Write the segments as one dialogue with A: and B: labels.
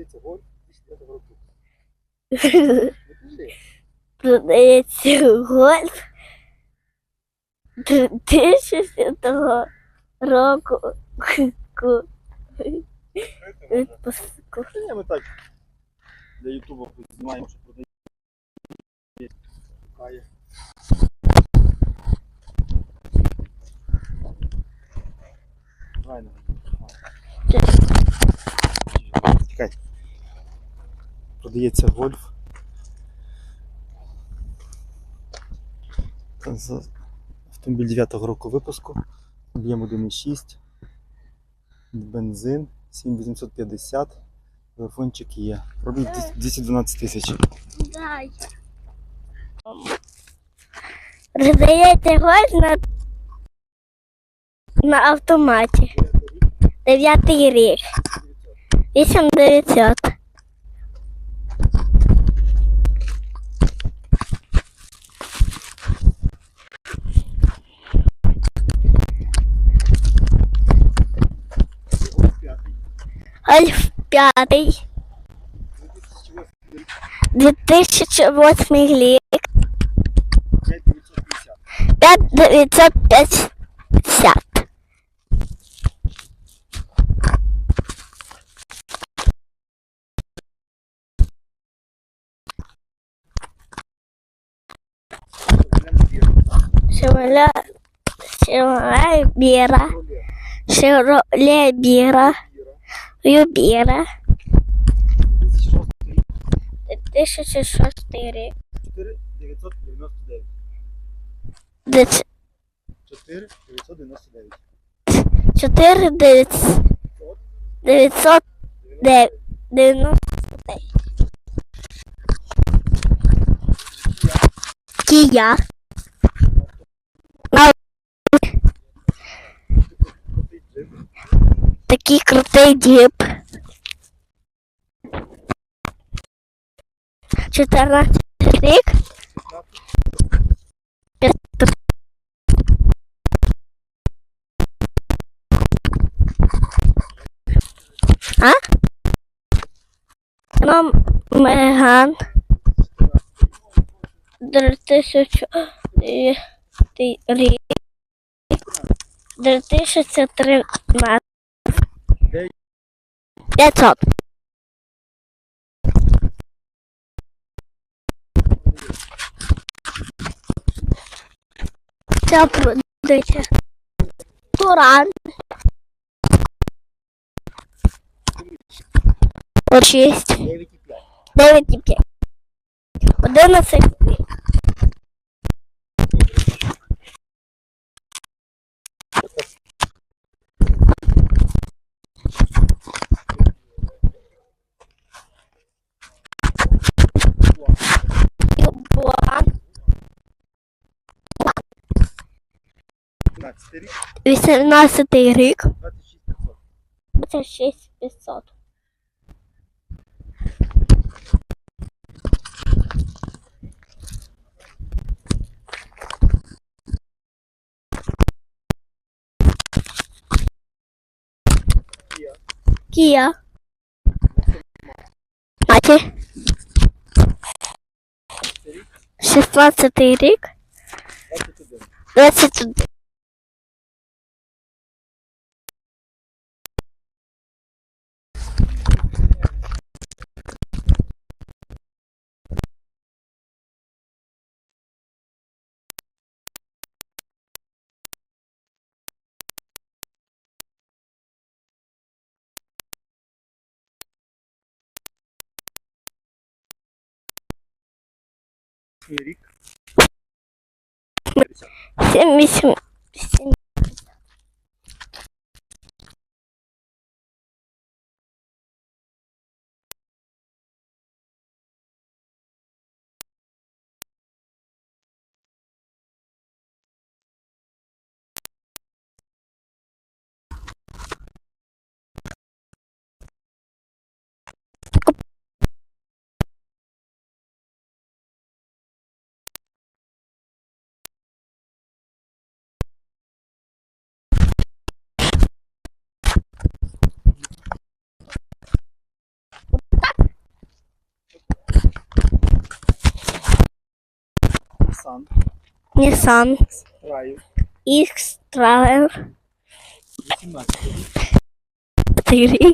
A: Продається гольф 2009 року.
B: Продається гольф 2000 року ку- випуску.
A: Ми так для Ютуба знімаємо, що продається. Давай. Чекай. Продається гольф. Автомобіль 9 року випуску. Об'єм 1,6. Бензин 7850. Телефончик є. Робить 212 тисяч.
B: Продаєте гольф на, на автоматі. Дев'ятий рік. 8900. Альф пятый. 2008 рік.
A: 5950.
B: 5950. Шевроле Бира. Шевроле Бира. Юбера, 2006 рік.
A: 4999.
B: Дец-
A: 4999.
B: 4 900 999. Кія. Такий крутий діп. 14 рік. А? Нам Меган. 2000 е, ти- рік. 2013. 500. Це продається. Туран. От 6.
A: 9,5.
B: 9,5. 11.
A: 15 рік.
B: 18 рік.
A: 26500.
B: 26 500.
A: Кія.
B: Кія. Маті. 16 рік.
A: 21.
B: 21.
A: Рік.
B: 7
A: Nissan,
B: Nissan
A: Drive,
B: X-Travel
A: 18 рік,
B: 4,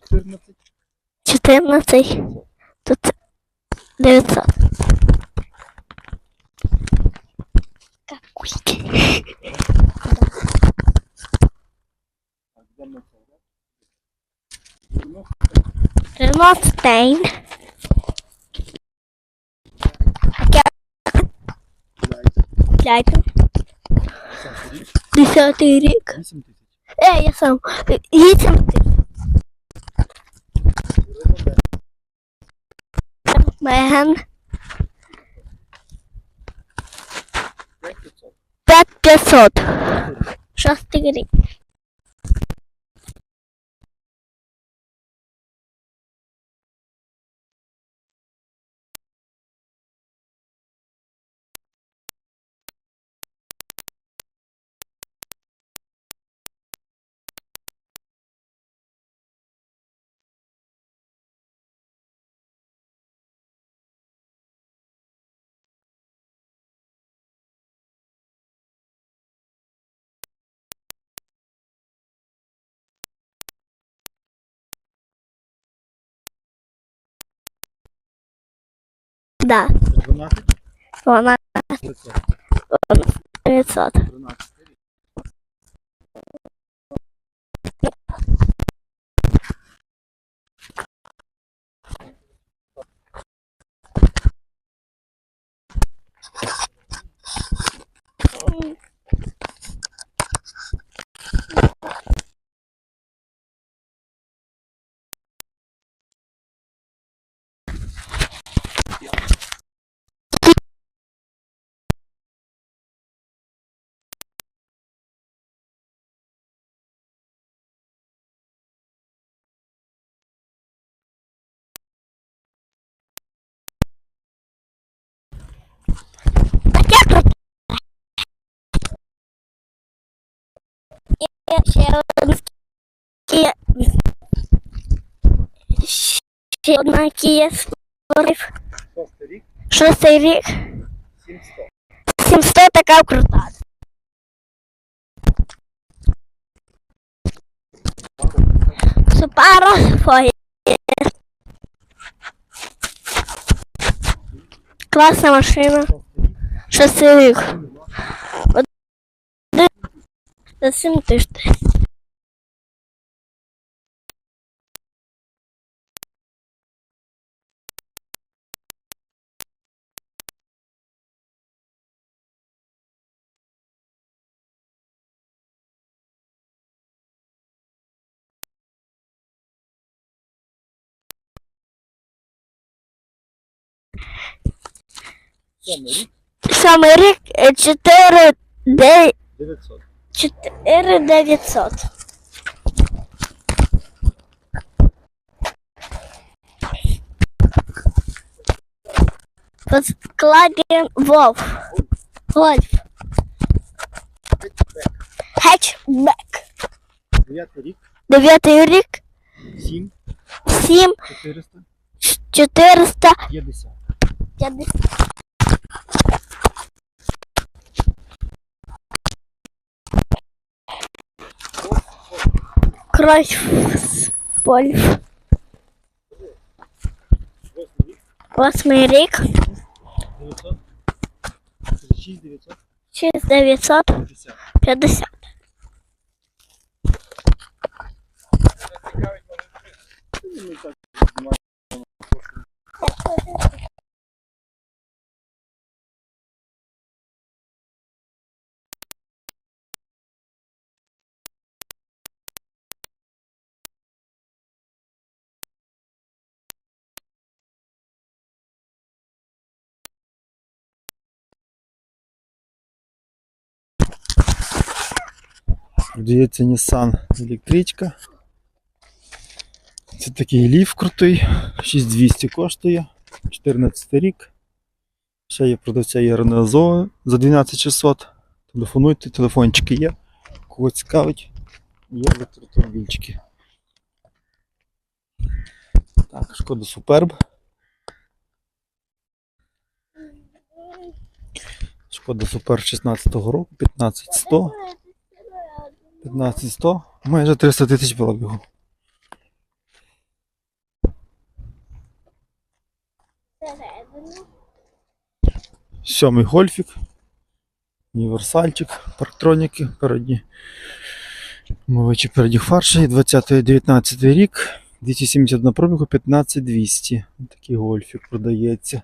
A: 14,
B: 14, тут 900. Какульки.
A: так,
B: 5.
A: 10 рік,
B: 10 рік.
A: 8 тисяч.
B: Е, я сам. 8 Меган.
A: 5500.
B: 5500. Шостий рік. Да,
A: 12,
B: 12
A: 500.
B: 900.
A: 13
B: ще один Kia. Ще одна Kia Sportive.
A: 6 рік,
B: Шостий рік.
A: 700.
B: 700 така крута. Subaru Forester. Класна машина.
A: 6 рік,
B: Шостий рік.
A: 700.
B: За 7 тиждень.
A: Сьомий рік,
B: Сьомий рік е, 4 де
A: 900.
B: 4 900. Под складе Вов. Вольф.
A: Девятый рик.
B: Дев'ятий рік.
A: Сім.
B: Сім.
A: 8 рік,
B: Восьмий рік.
A: 900. 6 900.
B: 6 900.
A: 50.
B: 50.
A: Ну, і так, Продається Nissan електричка. Це такий ліф крутий, 6200 коштує, 14 рік. Ще є продавця є Zoe за 12600. Телефонуйте, телефончики є. Кого цікавить, є електроавтомобільчики. Так, шкода Суперб. Шкода Супер 16-го року, 15100. 15100. Майже 300 тисяч пробігу. Сьомий гольфік. Універсальчик, парктроніки, передні. Мовичі передні фарші, 20-19 рік, 270 на пробігу, 15200. Такий гольфік продається.